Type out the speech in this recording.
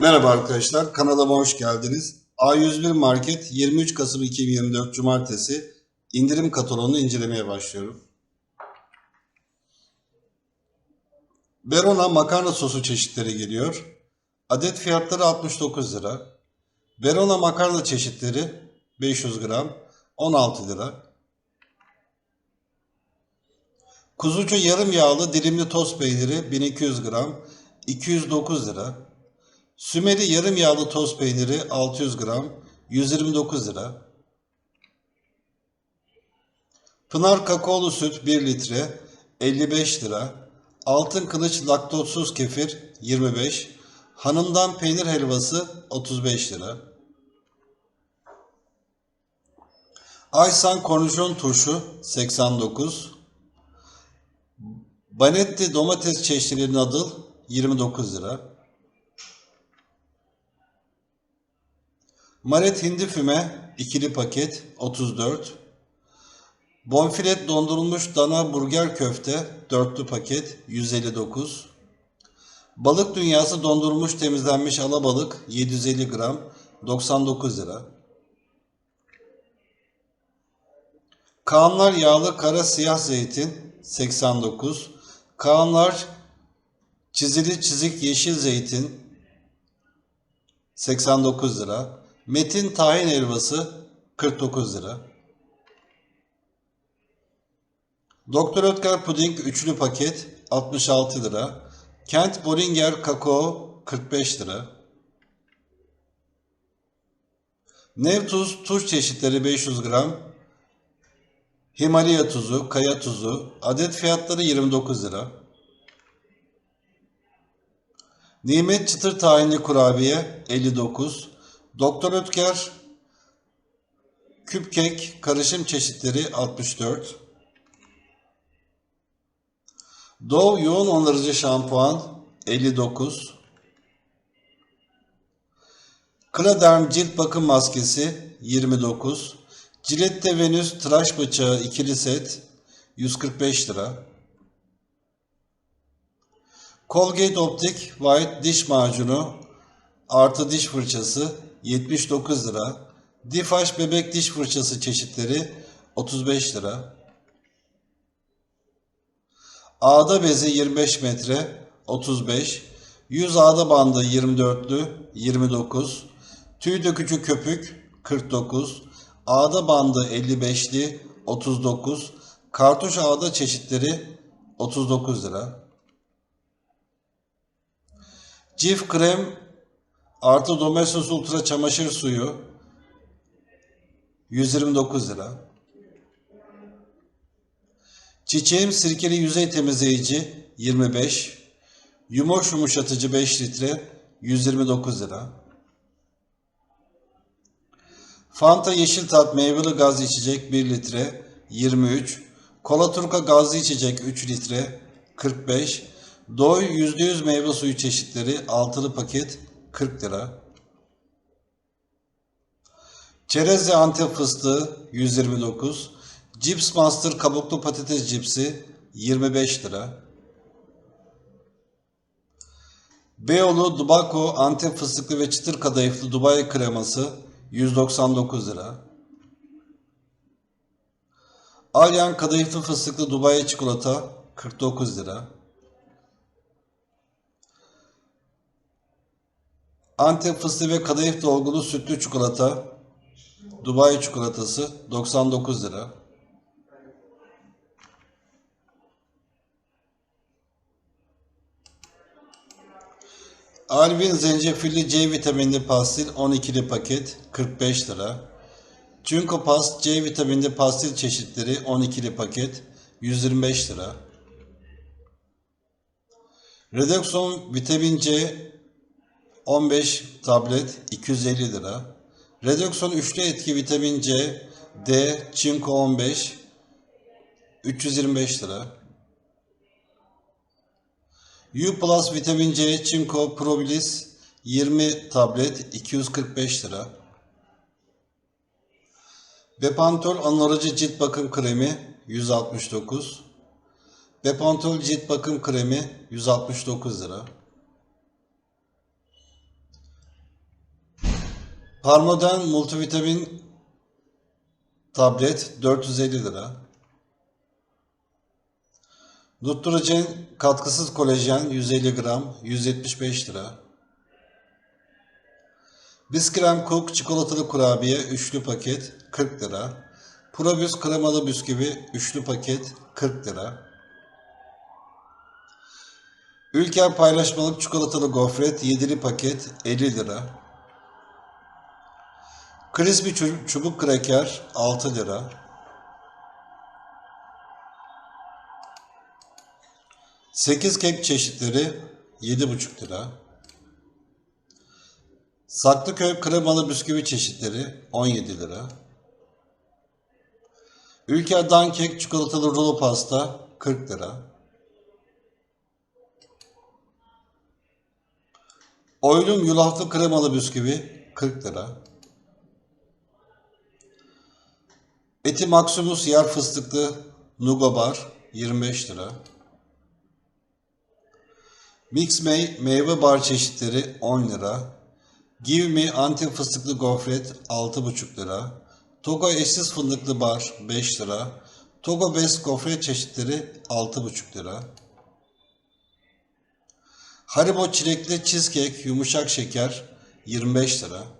Merhaba arkadaşlar, kanalıma hoş geldiniz. A101 Market 23 Kasım 2024 Cumartesi indirim kataloğunu incelemeye başlıyorum. Verona makarna sosu çeşitleri geliyor. Adet fiyatları 69 lira. Verona makarna çeşitleri 500 gram 16 lira. Kuzucu yarım yağlı dilimli toz peyniri 1200 gram 209 lira. Sümeli yarım yağlı toz peyniri 600 gram 129 lira. Pınar kakaolu süt 1 litre 55 lira. Altın kılıç laktozsuz kefir 25. Hanımdan peynir helvası 35 lira. Aysan kornişon turşu 89. Banetti domates çeşnili nadıl 29 lira. Maret hindi füme ikili paket 34. Bonfilet dondurulmuş dana burger köfte dörtlü paket 159. Balık dünyası dondurulmuş temizlenmiş alabalık 750 gram 99 lira. Kaanlar yağlı kara siyah zeytin 89. Kaanlar çizili çizik yeşil zeytin 89 lira. Metin tahin helvası 49 lira. Doktor Ötker puding üçlü paket 66 lira. Kent Boringer kakao 45 lira. Nevtuz tuz çeşitleri 500 gram. Himalaya tuzu, kaya tuzu. Adet fiyatları 29 lira. Nimet çıtır tahinli kurabiye 59. Doktor Ötker küp kek karışım çeşitleri 64. Dove yoğun onarıcı şampuan 59. Claderm cilt bakım maskesi 29. Gillette Venüs tıraş bıçağı ikili set 145 lira. Colgate Optic White diş macunu artı diş fırçası 79 lira. Difaş bebek diş fırçası çeşitleri 35 lira. Ağda bezi 25 metre 35. 100 ağda bandı 24'lü 29. Tüy dökücü köpük 49. Ağda bandı 55'li 39. Kartuş ağda çeşitleri 39 lira. Cif krem artı Domestos Ultra çamaşır suyu 129 lira. Çiçeğim sirkeli yüzey temizleyici 25. Yumoş yumuşatıcı 5 litre 129 lira. Fanta yeşil tat meyveli gaz içecek 1 litre 23. Kola Turka gazlı içecek 3 litre 45. Doy %100 meyve suyu çeşitleri altılı paket 40 lira. Çerezli Antep fıstığı 129. Cips Master kabuklu patates cipsi 25 lira. Beyoğlu Dubako Antep fıstıklı ve çıtır kadayıflı Dubai kreması 199 lira. Alyan kadayıflı fıstıklı Dubai çikolata 49 lira. Antep fıstığı ve kadayıf dolgulu sütlü çikolata Dubai çikolatası 99 lira. Alvin zencefilli C vitaminli pastil 12'li paket 45 lira. Junko Past C vitaminli pastil çeşitleri 12'li paket 125 lira. Redoxon vitamin C 15 tablet 250 lira. Redoxon üçlü etki vitamin C, D, çinko 15 325 lira. U Plus vitamin C, çinko, Probilis 20 tablet 245 lira. Bepantol onarıcı cilt bakım kremi 169. Bepantol cilt bakım kremi 169 lira. Parmoden multivitamin tablet 450 lira. Nutrijen katkısız kolajen 150 gram 175 lira. Biskrem Cook çikolatalı kurabiye üçlü paket 40 lira. Probüs kremalı bisküvi üçlü paket 40 lira. Ülker paylaşmalık çikolatalı gofret 7'li paket 50 lira. Crispy çu- çubuk kraker 6 lira. Sekiz kek çeşitleri 7,5 lira. Saklıköy kremalı bisküvi çeşitleri 17 lira. Ülker Dankek çikolatalı rulo pasta 40 lira. Oylum yulaflı kremalı bisküvi 40 lira. Eti Maximus yer fıstıklı Nugo Bar 25 lira. Mix May meyve bar çeşitleri 10 lira. Give Me anti fıstıklı gofret 6,5 lira. Togo eşsiz fındıklı bar 5 lira. Togo Best gofret çeşitleri 6,5 lira. Haribo çilekli cheesecake yumuşak şeker 25 lira.